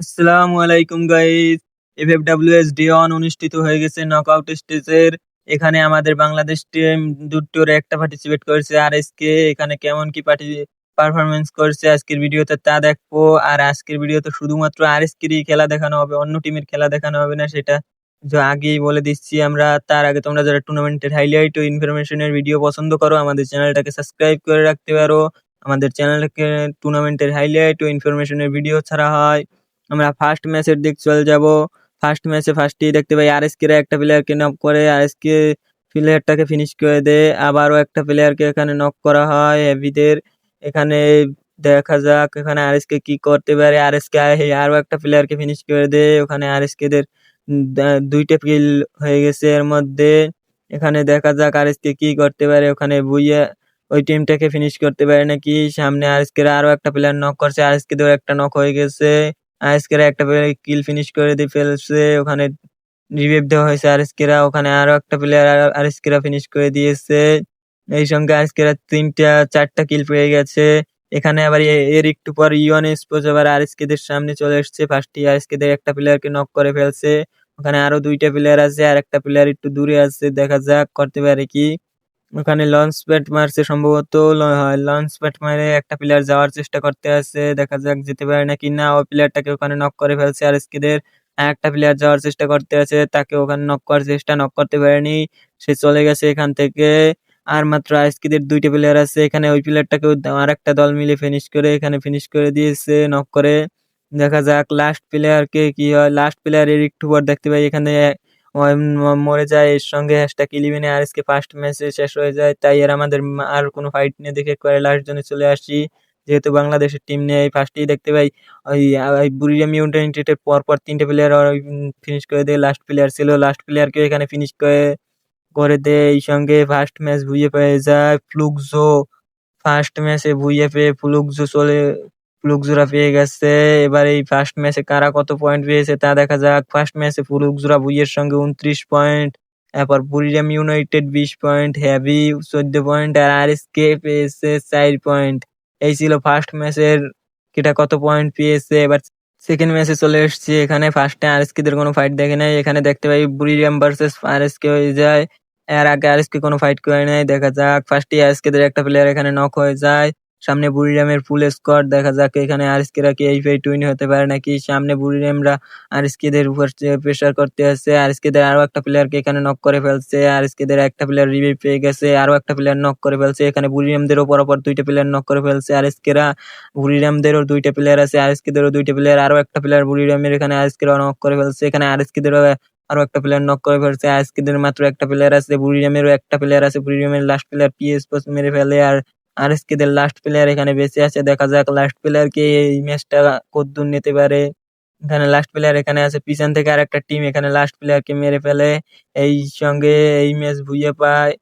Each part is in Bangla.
আসসালামু আলাইকুম গাইস এফএফডব্লিউএস ডে ওয়ান অনুষ্ঠিত হয়ে গেছে নক নকআউট স্টেজের এখানে আমাদের বাংলাদেশ টিম দুটোর একটা পার্টিসিপেট করেছে। আর এসকে এখানে কেমন কি পার্টি পারফরমেন্স করছে আজকের ভিডিওতে তা দেখব। আর আজকের ভিডিওতে শুধুমাত্র আর এসকেরই খেলা দেখানো হবে, অন্য টিমের খেলা দেখানো হবে না সেটা আগেই বলে দিচ্ছি আমরা। তার আগে তোমরা যারা টুর্নামেন্টের হাইলাইট ও ইনফরমেশনের ভিডিও পছন্দ করো, আমাদের চ্যানেলটাকে সাবস্ক্রাইব করে রাখতে পারো। আমাদের চ্যানেলকে টুর্নামেন্টের হাইলাইট ও ইনফরমেশনের ভিডিও ছাড়া হয়। আমরা ফার্স্ট ম্যাচের দিক চলে যাব। ফার্স্ট ম্যাচে ফার্স্টেই দেখতে পাই আর এসকে একটা প্লেয়ারকে নক করে। আর এসকে প্লেয়ারটাকে ফিনিশ করে দেয়। আবারও একটা প্লেয়ারকে এখানে নক করা হয় হেভিদের এখানে দেখা যাক এখানে আর এসকে কি করতে পারে। আর এসকে আরও একটা প্লেয়ারকে ফিনিশ করে দেয়। ওখানে আর এসকেদের দুইটা কিল হয়ে গেছে এর মধ্যে। এখানে দেখা যাক আর এসকে কি করতে পারে। ওখানে বুইয়া ওই টিমটাকে ফিনিশ করতে পারে নাকি? সামনে আর এসকে আরও একটা প্লেয়ার নক করছে। আর এসকে একটা নক হয়ে গেছে। আজকেরা একটা প্লেয়ার কিল ফিনিশ করে দিয়ে ফেলছে, ওখানে রিভাইভ দেওয়া হয়েছে আরএসকেরা, ওখানে আরও একটা প্লেয়ার আরএসকেরা ফিনিশ করে দিয়েছে। এই সঙ্গে আজকেরা তিনটা, চারটা কিল পেয়ে গেছে। এখানে আবার এর একটু পর ইয়ন স্পোজ আবার আরএসকেদের সামনে চলে এসছে। ফার্স্টে আরএসকেদের একটা প্লেয়ারকে নক করে ফেলছে। ওখানে আরও দুইটা প্লেয়ার আছে আর একটা প্লেয়ার একটু দূরে আছে, দেখা যাক করতে পারে কি। ওখানে লঞ্চ প্যাড মারছে সম্ভবত লঞ্চ প্যাড মারে একটা প্লেয়ার যাওয়ার চেষ্টা করতে আছে দেখা যাক যেতে পারে নাকি না ওই প্লেয়ারটাকে ওখানে নক করে ফেলছে আর স্কিদের একটা প্লেয়ার যাওয়ার চেষ্টা করতে আছে তাকে ওখানে নক করার চেষ্টা নক করতে পারেনি, সে চলে গেছে এখান থেকে। আর মাত্র আজকিদের দুইটা প্লেয়ার আছে, এখানে ওই প্লেয়ারটাকে আর একটা দল মিলে ফিনিশ করে, এখানে ফিনিশ করে দিয়েছে নক করে। দেখা যাক লাস্ট প্লেয়ারকে কি হয় লাস্ট প্লেয়ারের একটু পর দেখতে পাই, এখানে মরে যায়, এর সঙ্গে হ্যাশট্যাগ ইলেভেনে আর এসকে ফার্স্ট ম্যাচে শেষ হয়ে যায়। তাই আর আমাদের আর কোনো ফাইট নিয়ে দেখে লাস্ট জনে চলে আসি যেহেতু বাংলাদেশের টিম নিয়ে ফার্স্টেই দেখতে পাই। ওই বুড়িরাম ইউনাইটেডের পর পর তিনটে প্লেয়ার ফিনিশ করে দেয়। লাস্ট প্লেয়ার ছিল লাস্ট প্লেয়ারকে এখানে ফিনিশ করে করে দেয়। এই সঙ্গে ফার্স্ট ম্যাচ ভুইয়ে পেয়ে যায়। ফ্লুকজো ফার্স্ট ম্যাচে ভুইয়ে পেয়ে ফ্লুকজো চলে ফুলুকজোড়া পেয়ে গেছে। এবার এই ফার্স্ট ম্যাচে কারা কত পয়েন্ট পেয়েছে তা দেখা যাক। ফার্স্ট ম্যাচে ফুলুকজোড়া বুইয়ের সঙ্গে উনত্রিশ পয়েন্ট এরপর বুড়িরাম ইউনাইটেড বিশ পয়েন্ট হ্যাভি চোদ্দ পয়েন্ট আর আর এস কে পেয়েছে চার পয়েন্ট এই ছিল ফার্স্ট ম্যাচের কেটা কত পয়েন্ট পেয়েছে। এবার সেকেন্ড ম্যাচে চলে এসছি এখানে। ফার্স্টে আর এস কেদের কোনো ফাইট দেখে নাই। এখানে দেখতে পাই বুড়িরাম ভার্সেস আর এস কে হয়ে যায়। এর আগে আর এস কে কোনো ফাইট করে নেয় দেখা যাক। ফার্স্টে আর এস কেদের একটা প্লেয়ার এখানে নক হয়ে যায়। সামনে বুড়িরামের ফুল স্কোয়াড দেখা যাক এখানে আরএসকেরা কি এই ফাইট উইন হতে পারে নাকি। সামনে বুড়িরামরা আরএসকেদের উপর প্রেসার করতে আছে আরএসকেদের আরও একটা প্লেয়ারকে এখানে নক করে ফেলছে আরএসকেদের একটা প্লেয়ার রিভাইভ পেয়ে গেছে, আরও একটা প্লেয়ার নক করে ফেলছে, এখানে বুড়িরামদেরও পরপর দুইটা প্লেয়ার নক করে ফেলছে আরএসকেরা বুড়িরামদেরও দুইটা প্লেয়ার আছে আরএসকেদেরও দুইটা প্লেয়ার আরও একটা প্লেয়ার বুড়িরামের এখানে আরএসকেরা নক করে ফেলছে, এখানে আরএসকেদেরও আরও একটা প্লেয়ার নক করে ফেলছে আজকেদের মাত্র একটা প্লেয়ার আছে, বুড়িরামেরও একটা প্লেয়ার আছে, বুড়িরামের লাস্ট প্লেয়ার পিএস মেরে ফেলে আর আর দের লাস্ট প্লেয়ার এখানে বেঁচে আছে। দেখা যাক লাস্ট প্লেয়ার কে এই ম্যাচটা কদ্দূর নিতে পারে। এখানে লাস্ট প্লেয়ার এখানে আছে। পিছন থেকে আর একটা টিম এখানে লাস্ট প্লেয়ার কে মেরে ফেলে। এই সঙ্গে এই ম্যাচ ভুইয়ে পায়।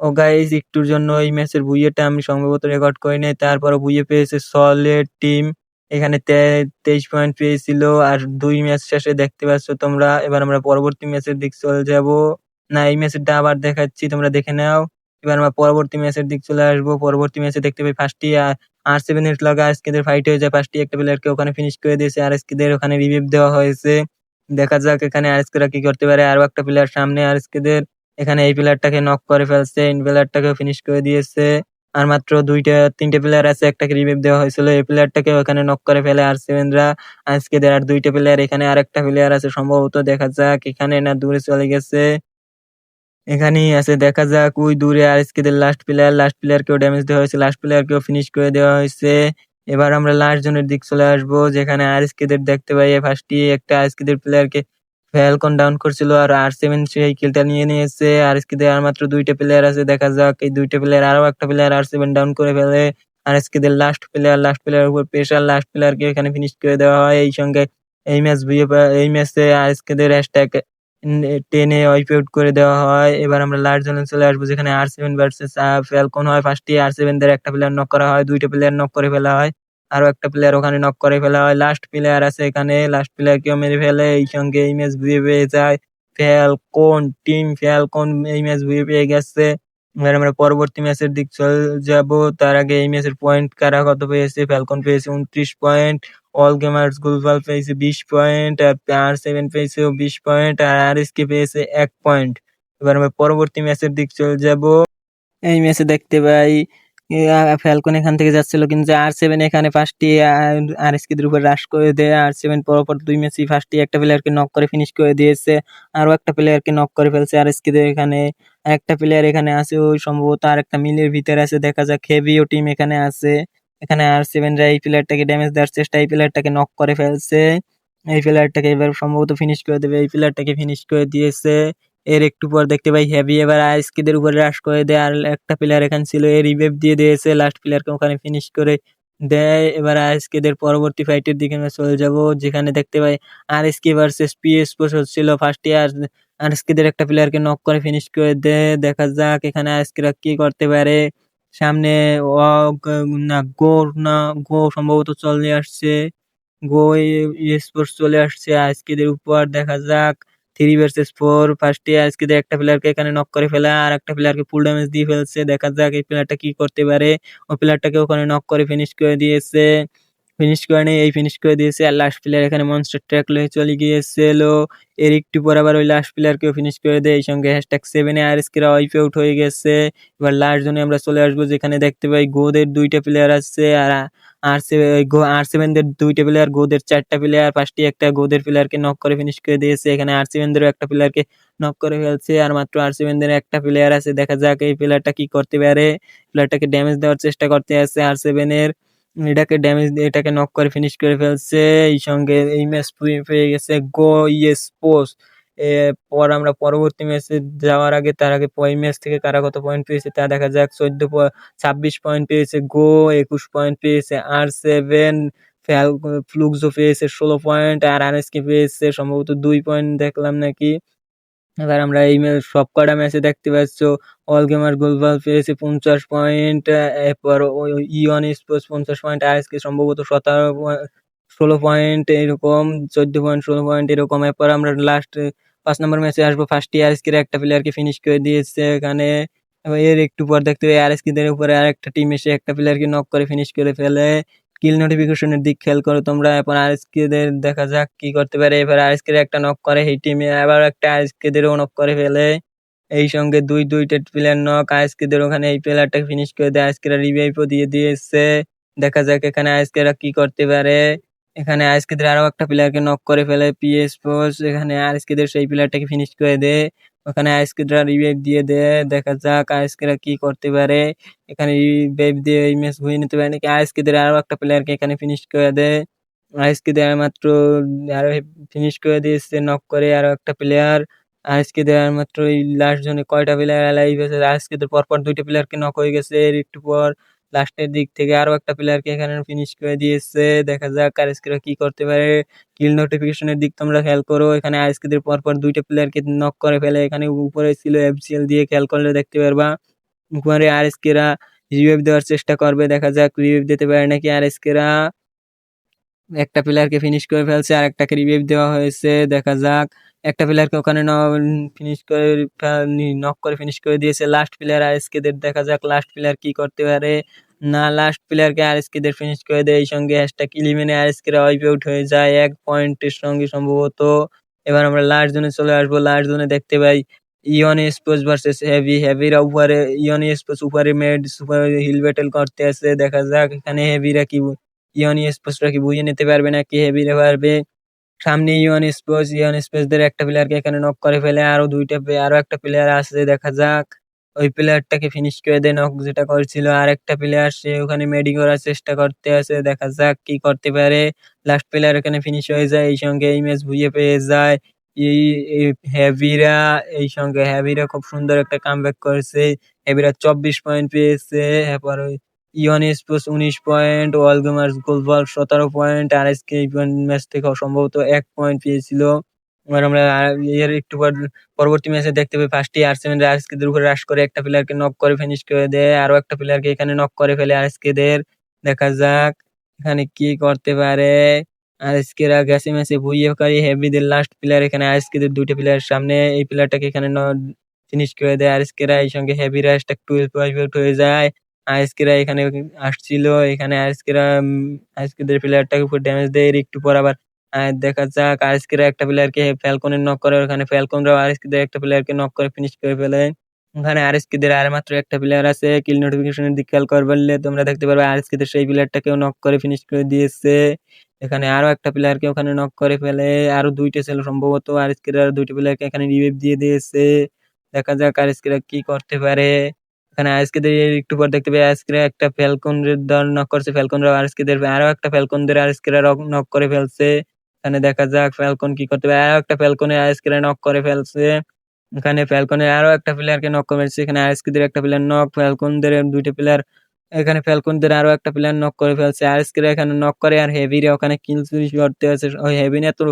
ও গাইজ একটুর জন্য এই ম্যাচের ভুইয়েটা আমি সম্ভবত রেকর্ড করি নাই। তারপরে ভুইয়ে পেয়েছে সলের টিম এখানে তেইশ পয়েন্ট পেয়েছিল। আর দুই ম্যাচ শেষে দেখতে পাচ্ছ তোমরা। এবার আমরা পরবর্তী ম্যাচের দিক চলে যাব। না, এই ম্যাচেরটা আবার দেখাচ্ছি। তোমরা দেখে নাও। এবার আমরা পরবর্তী ম্যাচের দিক চলে আসব। পরবর্তী ম্যাচে দেখতে পাই ফার্স্ট ফার্স্টই আর সেভেন এর লগে আজকেদের ফাইট হয়ে যায় ফার্স্ট ফার্স্টই একটা প্লেয়ারকে ওখানে ফিনিশ করে দিয়েছে। আর আজকেদের ওখানে রিভিভ দেওয়া হয়েছে। দেখা যাক এখানে আরএসকেরা কি করতে পারে। আরও একটা প্লেয়ার সামনে আরএসকেদের। এখানে এই প্লেয়ারটাকে নক করে ফেলছে। এই প্লেয়ারটাকে ফিনিশ করে দিয়েছে। আর মাত্র দুইটা, তিনটে প্লেয়ার আছে, একটাকে রিভিভ দেওয়া হয়েছিল। এই প্লেয়ার প্লেয়ারটাকে ওখানে নক করে ফেলে আর সেভেনরা আজকেদের আর দুইটা প্লেয়ার এখানে আর একটা প্লেয়ার আছে। সম্ভবত দেখা যাক এখানে না দূরে চলে গেছে। এখানেই আছে, দেখা যাক, ওই দূরে আর আরএসকেদের লাস্ট প্লেয়ার লাস্ট প্লেয়ার প্লেয়ারকেও ড্যামেজ দেওয়া হয়েছে লাস্ট প্লেয়ার প্লেয়ারকেও ফিনিশ করে দেওয়া হয়েছে। এবার আমরা লাস্ট জনের দিক চলে আসব, যেখানে আর আরএসকেদের দেখতে পাই ফার্স্টই একটা আর আরএসকেদের প্লেয়ারকে ফ্যালকন ডাউন করছিল আর আর সেভেন সেই কিলটা নিয়ে নিয়েছে। আর আরএসকেদের আর মাত্র দুইটা প্লেয়ার আছে, দেখা যাক, এই দুইটা প্লেয়ার আরও একটা প্লেয়ার আর সেভেন ডাউন করে ফেলে। আর আরএসকেদের লাস্ট প্লেয়ার লাস্ট প্লেয়ার উপর প্রেশার লাস্ট প্লেয়ারকে এখানে ফিনিশ করে দেওয়া হয়। এই সঙ্গে এই ম্যাচ এই ম্যাচে আর আরএসকেদের হ্যাশট্যাগ টেনে ওয়াইপ আউট করে দেওয়া হয়। এবার আমরা লাস্ট জোনে চলে আসব, যেখানে আর সেভেন ভার্সেস ফ্যালকন হয়। ফার্স্টে আর সেভেন দের একটা প্লেয়ার নক করা হয়, দুইটা প্লেয়ার নক করে ফেলা হয়। আরও একটা প্লেয়ার ওখানে নক করে ফেলা হয়। লাস্ট প্লেয়ার আছে এখানে। লাস্ট প্লেয়ার কেউ মেরে ফেলে, এই সঙ্গে এই ম্যাচ ভুয়ে পেয়ে যায়। ফ্যালকন টিম ফ্যালকন এই ম্যাচ ভুয়ে পেয়ে গেছে। এবার আমরা পরবর্তী ম্যাচের দিক চলে, যাব। তার আগে এই ম্যাচের পয়েন্ট কারা কত পেয়েছে? ফ্যালকন পেয়েছে উনত্রিশ পয়েন্ট অল গেমার্স গ্লোবাল পেয়েছে বিশ পয়েন্ট আর আর সেভেন পেয়েছে বিশ পয়েন্ট আর আর এস কে পেয়েছে এক পয়েন্ট এবার আমরা পরবর্তী ম্যাচের দিক চলে যাব। এই ম্যাচে দেখতে পাই ফ্যালকন এখান থেকে যাচ্ছিল, কিন্তু আর সেভেন এখানে ফার্স্টে আর এস কে উপর রাশ করে দেয়। আর সেভেন পরপর দুই ম্যাচই ফার্স্টে একটা প্লেয়ারকে নক করে ফিনিশ করে দিয়েছে। আরও একটা প্লেয়ারকে নক করে ফেলছে আর এস কে এখানে। একটা প্লেয়ার এখানে আছে, ওই সম্ভবত আর একটা মিলের ভিতরে আছে, দেখা যাক হেভিও টিম এখানে আছে। এখানে আর সেভেনরা এই প্লেয়ারটাকে ড্যামেজ দেওয়ার চেষ্টা, এই প্লেয়ারটাকে নক করে ফেলছে। এই প্লেয়ারটাকে এবার সম্ভবত ফিনিশ করে দেবে। এই প্লেয়ারটাকে ফিনিশ করে দিয়েছে। এর একটু পর দেখতে পাই হেভি এবার আইসকিদের উপরে রাশ করে দেয়। আর একটা প্লেয়ার এখানে ছিল, এ রিভেভ দিয়ে দিয়েছে। লাস্ট প্লেয়ারকে ওখানে ফিনিশ করে দেয়। এবার আইসকেদের পরবর্তী ফাইটের দিকে আমরা চলে যাব, যেখানে দেখতে পাই R S K versus PS পোস হচ্ছিল ফার্স্ট ইয়ার আর এসকেদের একটা প্লেয়ারকে নক করে ফিনিশ করে দেয়। দেখা যাক এখানে আইসকেরা কি করতে পারে। সামনে না গো না, গো সম্ভবত চলে আসছে। গো স্পোর্টস চলে আসছে। আজকেদের উপর দেখা যাক। থ্রি ভার্সেস ফোর ফার্স্টে আজকে একটা প্লেয়ারকে এখানে নক করে ফেলা, আর একটা প্লেয়ারকে ফুল ড্যামেজ দিয়ে ফেলছে। দেখা যাক এই প্লেয়ারটা কি করতে পারে। ও প্লেয়ারটাকে ওখানে নক করে ফিনিশ করে দিয়েছে। ফিনিশ করে নেই, এই ফিনিশ করে দিয়েছে। আর লাস্ট প্লেয়ার এখানে মনস্টার ট্র্যাক লয়ে চলে গিয়েছিল। এর একটু পর আবার ওই লাস্ট প্লেয়ারকেও ফিনিশ করে দেয়। এই সঙ্গে হ্যাশট্যাগ সেভেনে আর স্কিরা ওয়াইফ আউট হয়ে গেছে। এবার লাস্ট জনে আমরা চলে আসব, যেখানে দেখতে পাই গোদের দুইটা প্লেয়ার আছে আর আর আর সেভেনদের দুইটা প্লেয়ার গোদের চারটা প্লেয়ার পাঁচটি একটা গোদের প্লেয়ারকে নক করে ফিনিশ করে দিয়েছে। এখানে আর সেভেনদেরও একটা প্লেয়ারকে নক করে ফেলছে। আর মাত্র আর সেভেনদের একটা প্লেয়ার আছে। দেখা যাক এই প্লেয়ারটা কি করতে পারে। প্লেয়ারটাকে ড্যামেজ দেওয়ার চেষ্টা করতে আছে আর সেভেনের এটাকে ড্যামেজ দিয়ে, এটাকে নক করে ফিনিশ করে ফেলছে। এই সঙ্গে এই ম্যাচ পেয়ে গেছে গো ইয়েস পোস্ট পর আমরা পরবর্তী ম্যাচে যাওয়ার আগে, তার আগে ওই ম্যাচ থেকে কারা কত পয়েন্ট পেয়েছে তা দেখা যাক। চোদ্দ ছাব্বিশ পয়েন্ট পেয়েছে গো একুশ পয়েন্ট পেয়েছে আর সেভেন ফ্যাল ফ্লুক্সও পেয়েছে ষোলো পয়েন্ট আর আনএসকে পেয়েছে সম্ভবত দুই পয়েন্ট দেখলাম নাকি। এবার আমরা এই সব কটা ম্যাচে দেখতে পাচ্ছ অল গেমার গোলবাল পেয়েছে পঞ্চাশ পয়েন্ট এরপর ইয়ন স্পোর্টস পঞ্চাশ পয়েন্ট আর এসকে সম্ভবত সতেরো ষোলো পয়েন্ট এরকম, চোদ্দ পয়েন্ট ষোলো পয়েন্ট এরকম। এরপর আমরা লাস্ট পাঁচ নম্বর ম্যাচে আসব। ফার্স্ট ইয়ার এসকের একটা প্লেয়ারকে ফিনিশ করে দিয়েছে এখানে। এবার এর একটু পর দেখতে পাই আর এসকিদের উপরে আর একটা টিম এসে একটা প্লেয়ারকে নক করে ফিনিশ করে ফেলে। কিল নোটিফিকেশনের দিক খেয়াল করো, তোমরা এখন আর এসকেদের দেখা যাক কি করতে পারে। এবার আর এসকের একটা নক করে এই টিমে আবার একটা আর এসকেদেরও নক করে ফেলে। এই সঙ্গে দুই দুইটা প্লেয়ার নক আইসকেদের ওখানে এই প্লেয়ারটাকে ফিনিশ করে দেয়। আইসকেরা রিভাইভও দিয়ে দিয়েছে। দেখা যাক এখানে আইসকেরা কি করতে পারে। এখানে আইসকেদের আরও একটা প্লেয়ারকে নক করে ফেলে পিএস ফোর্স এখানে আইসকেদের সেই প্লেয়ারটাকে ফিনিশ করে দেয় ওখানে আইসকেদরা রিভাইভ দিয়ে দেয় দেখা যাক আইসকেরা কি করতে পারে। এখানে রিভাইভ দিয়ে এই ম্যাচ ঘুরিয়ে নিতে পারে। নাকি আইসকেদের আরও একটা প্লেয়ারকে এখানে ফিনিশ করে দেয় আইসকেদের মাত্র আরও ফিনিশ করে দিয়েছে নক করে আরও একটা প্লেয়ার আজকে দেওয়ার মাত্র এই লাস্ট জনে কয়টা প্লেয়ার এলাই আছে? আজকে পরপর দুইটা প্লেয়ারকে নক হয়ে গেছে। এর একটু পর লাস্টের দিক থেকে আরও একটা প্লেয়ারকে এখানে ফিনিশ করে দিয়েছে। দেখা যাক আজকেরা কি করতে পারে। কিল নোটিফিকেশনের দিক তোমরা খেয়াল করো। এখানে আজকেদের পরপর দুইটা প্লেয়ারকে নক করে ফেলে। এখানে উপরে ছিল এফসিএল দিয়ে খেয়াল করলে দেখতে পারবা। উপরে আর এসকেরা রিভাইভ দেওয়ার চেষ্টা করবে। দেখা যাক রিভাইভ দিতে পারে নাকি আর এসকেরা একটা প্লেয়ারকে ফিনিশ করে ফেলছে আর একটাকে রিভাইভ দেওয়া হয়েছে, দেখা যাক। একটা প্লেয়ারকে ওখানে ফিনিশ করে নক করে ফিনিশ করে দিয়েছে। লাস্ট প্লেয়ার আর এসকেদের দেখা যাক লাস্ট প্লেয়ার কি করতে পারে। না লাস্ট প্লেয়ারকে আর এসকেদের ফিনিশ করে দেয়। এই সঙ্গে হ্যাশট্যাগ ইলিমেনে আর এসকেরা ওয়াইপ আউট হয়ে যায়। এক পয়েন্টের সঙ্গে সম্ভবত। এবার আমরা লাস্ট জোনে চলে আসব। লাস্ট জোনে দেখতে পাই ইয়ন স্পোর্টস ভার্সেস হেভি হেভিরা উপরে ইয়ন স্পোর্টস উপরে মেড সুপার হিল ব্যাটেল করতে আছে দেখা যাক এখানে হেভিরা কি ইয়ন স্পোর্টসরা কি বুঝে নিতে পারবে নাকি হেভিরা পারবে সামনে ইয়ন স্পোর্টস ইউএন স্পোর্টসদের একটা প্লেয়ারকে এখানে নক করে ফেলে, আরও দুইটা আরও একটা প্লেয়ার আছে দেখা যাক। ওই প্লেয়ারটাকে ফিনিশ করে দেয় নক যেটা করছিল। আর একটা প্লেয়ার সে ওখানে মেডি করার চেষ্টা করতে আছে, দেখা যাক কি করতে পারে। লাস্ট প্লেয়ার এখানে ফিনিশ হয়ে যায়, এই সঙ্গে এই ম্যাচ ভুইয়ে পেয়ে যায়। এই হ্যাভিরা এই সঙ্গে হ্যাভিরা খুব সুন্দর একটা কামব্যাক করেছে। হ্যাভিরা চব্বিশ পয়েন্ট পেয়েছে, এরপর ওই ইয়ন স্পোর্টস উনিশ পয়েন্ট, ওয়ালগেমার্স, গোলবল সতেরো point R S K match থেকে সম্ভবত এক পয়েন্ট পেয়েছিল। এবার আমরা এর একটু পর পরবর্তী ম্যাচে দেখতে পাই ফার্স্টে আর্সেনাল আজকেদের উপরে রাশ করে, একটা প্লেয়ারকে নক করে ফিনিশ করে দেয় আরও একটা প্লেয়ারকে এখানে নক করে ফেলে আজকেদের দেখা যাক এখানে কি করতে পারে। আজকেরা গেছে ম্যাচে করে হেভিদের লাস্ট প্লেয়ার এখানে আজকেদের দুইটা প্লেয়ার সামনে। এই প্লেয়ারটাকে এখানে ফিনিশ করে দেয় আজকেরা এই সঙ্গে হেভি রাশটা টুয়েলভ হয়ে যায়। আইএসকেরা এখানে আসছিল, এখানে আইএসকেরা প্লেয়ার টাকে উপর ড্যামেজ দেয়, এর একটু পর আবার দেখা যাক আইএসকেরা একটা প্লেয়ারকে ফ্যালকনের নক করে, ওখানে ফ্যালকনরাও আইএসকেদের একটা প্লেয়ার কে নক করে ফিনিশ করে ফেলে ওখানে আরএসকেদের আর মাত্র একটা প্লেয়ার আছে কিল নোটিফিকেশনের দিক খেয়াল করলে তোমরা দেখতে পারবে আরএসকেদের সেই প্লেয়ার প্লেয়ারটাকেও নক করে ফিনিশ করে দিয়েছে। এখানে আরও একটা প্লেয়ারকে ওখানে নক করে ফেলে, আরও দুইটা ছিল সম্ভবত আরএসকের আর দুইটা প্লেয়ারকে এখানে রিভাইভ দিয়ে দিয়েছে। দেখা যাক আরএসকেরা কি করতে পারে। এখানে আজকেদের একটু পর দেখতে পাই আজকে একটা ফ্যালকন দল নক করছে, ফ্যালকনরা আজকেদের আরও একটা ফ্যালকনদের আজকেরা নক করে ফেলছে। এখানে দেখা যাক ফ্যালকন কি করতে পারে, আরও একটা ফ্যালকনে আজকেরা নক করে ফেলছে। এখানে ফ্যালকনের আরও একটা প্লেয়ারকে নক করে ফেলছে, এখানে আজকেদের একটা প্লেয়ার নক ফ্যালকনদের দুইটা প্লেয়ার এখানে ফ্যালকনদের আরও একটা প্লেয়ার নক করে ফেলছে। আজকেরা এখানে নক করে আর হেভিরে ওখানে কিল চুরি করতে আছে। ওই হেভি না তো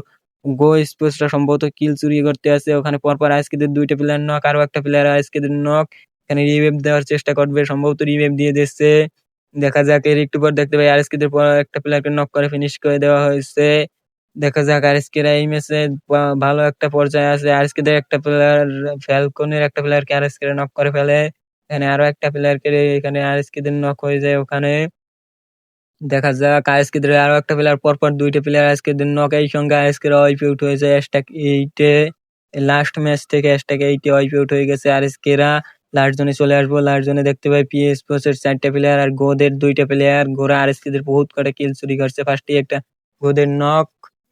গো স্পোর্টসটা সম্ভবত কিল চুরি করতে আছে। ওখানে পরপর আজকেদের দুইটা প্লেয়ার নক আরও একটা প্লেয়ার আজকেদের নক এখানে রিভেভ দেওয়ার চেষ্টা করবে। সম্ভবত রিভেভ দিয়ে দিচ্ছে দেখা যাক, এর একটু পর দেখতে পাই আর আরএসকেদের পর একটা প্লেয়ারকে নক করে ফিনিশ করে দেওয়া হয়েছে। দেখা যাক আরএসকেরা এই ম্যাচে ভালো একটা পর্যায়ে আছে। আর আরএসকেদের একটা প্লেয়ার ফ্যালকনের একটা প্লেয়ারকে আরএসকেরা নক করে ফেলে। এখানে আরও একটা প্লেয়ারকে এখানে আর আরএসকেদের নক হয়ে যায় ওখানে। দেখা যাক আজকেদের আরও একটা প্লেয়ার পরপর দুইটা প্লেয়ার আজকেদের নক এই সঙ্গে আজকের ওয়াইপ আউট হয়েছে হ্যাশট্যাগ এইটে লাস্ট ম্যাচ থেকে হ্যাশট্যাগ এইটে ওয়াইপ আউট হয়ে গেছে আর আরএসকেরা লাস্ট জোনে চলে আসব লাস্ট জোনে দেখতে পাই পিএস এর চারটা প্লেয়ার আর গোদের দুইটা প্লেয়ার গোরা আর এসকেদের বহুত করে কিল চুরি করছে। ফার্স্টে একটা গোদের নক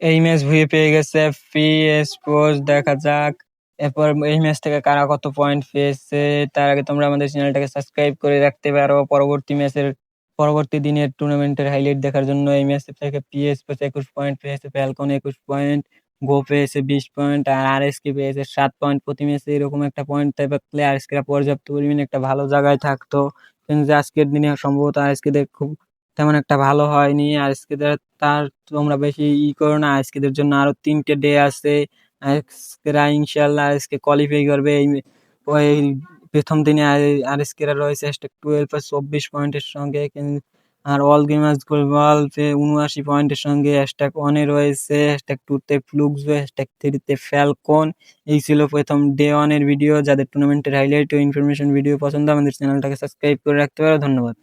এই ম্যাচ ভুয়ে পেয়ে গেছে পিএস স্পোর্টস দেখা যাক। এরপর এই ম্যাচ থেকে কারা কত পয়েন্ট পেয়েছে, তার আগে তোমরা আমাদের চ্যানেলটাকে সাবস্ক্রাইব করে রাখতে পারো। পরবর্তী ম্যাচের পরবর্তী দিনের টুর্নামেন্টের হাইলাইট দেখার জন্য এই ম্যাচ থেকে পিএস একুশ পয়েন্ট পেয়েছে ফ্যালকন একুশ পয়েন্ট গো পেয়েছে বিশ পয়েন্ট আর আর এস কে পেয়েছে সাত পয়েন্ট প্রতি ম্যাচে এরকম একটা পয়েন্ট থাকলে আর এস কে পর্যাপ্ত পরিমাণে একটা ভালো জায়গায় থাকতো। কিন্তু আজকের দিনে সম্ভবত আর এস কেদের খুব তেমন একটা ভালো হয়নি। আর এস কেদের তার তোমরা বেশি ই করো না। আর এস কেদের জন্য আরও তিনটে ডে আছে। আজকেরা ইনশাল্লাহ আর এস কে কোয়ালিফাই করবে। এই প্রথম দিনে আর এস কেরা রয়েছে টুয়েলভ চব্বিশ পয়েন্টের সঙ্গে। আর অল গেমার্স গ্লোবাল উনআশি পয়েন্টের সঙ্গে হ্যাশট্যাগ ওয়ানে রয়েছে হ্যাশট্যাগ টুতে ফ্লুক্স হ্যাশট্যাগ থ্রিতে ফ্যালকন এই ছিল প্রথম ডে ওয়ানের ভিডিও যাদের টুর্নামেন্টের হাইলাইট ও ইনফরমেশন ভিডিও পছন্দ, আমাদের চ্যানেলটাকে সাবস্ক্রাইব করে রাখতে পারো। ধন্যবাদ।